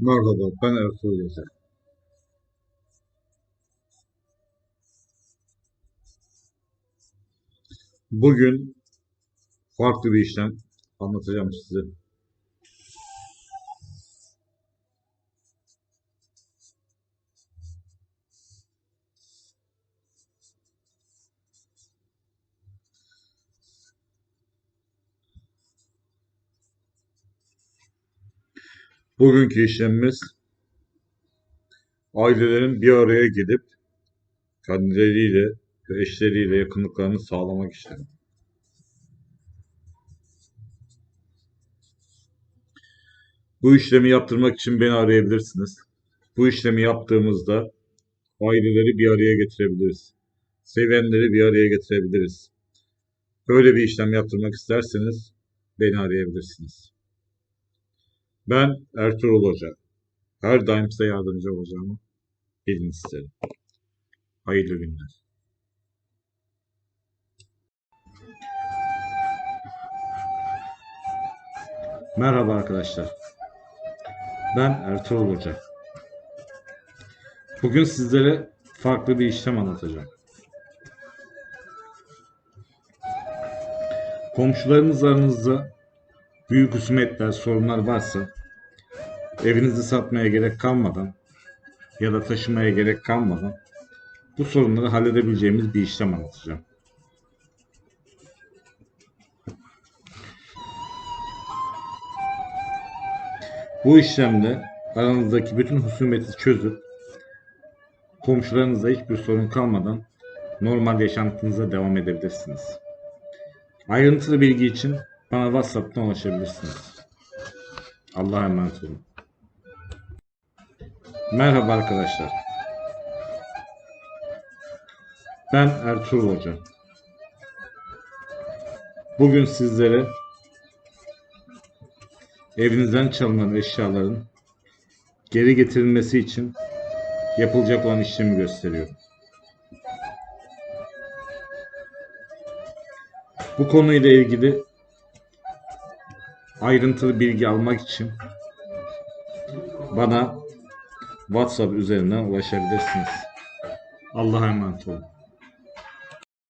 Merhaba, ben Ertuğrul Özel. Bugün farklı bir işlem anlatacağım size. Bugünkü işlemimiz ailelerin bir araya gelip kendileriyle ve eşleriyle yakınlıklarını sağlamak işlemi. Bu işlemi yaptırmak için beni arayabilirsiniz. Bu işlemi yaptığımızda aileleri bir araya getirebiliriz. Sevenleri bir araya getirebiliriz. Böyle bir işlem yaptırmak isterseniz beni arayabilirsiniz. Ben Ertuğrul Hoca. Her daim size yardımcı olacağımı bilin isterim. Hayırlı günler. Merhaba arkadaşlar. Ben Ertuğrul Hoca. Bugün sizlere farklı bir işlem anlatacağım. Komşularınız aranızda büyük husumetler, sorunlar varsa evinizi satmaya gerek kalmadan ya da taşımaya gerek kalmadan bu sorunları halledebileceğimiz bir işlem anlatacağım. Bu işlemde aranızdaki bütün husumeti çözüp komşularınızla hiçbir sorun kalmadan normal yaşantınıza devam edebilirsiniz. Ayrıntılı bilgi için bana WhatsApp'tan ulaşabilirsiniz. Allah'a emanet olun. Merhaba arkadaşlar. Ben Ertuğrul Hoca. Bugün sizlere evinizden çalınan eşyaların geri getirilmesi için yapılacak olan işlemi gösteriyorum. Bu konuyla ilgili ayrıntılı bilgi almak için bana WhatsApp üzerinden ulaşabilirsiniz. Allah'a emanet olun.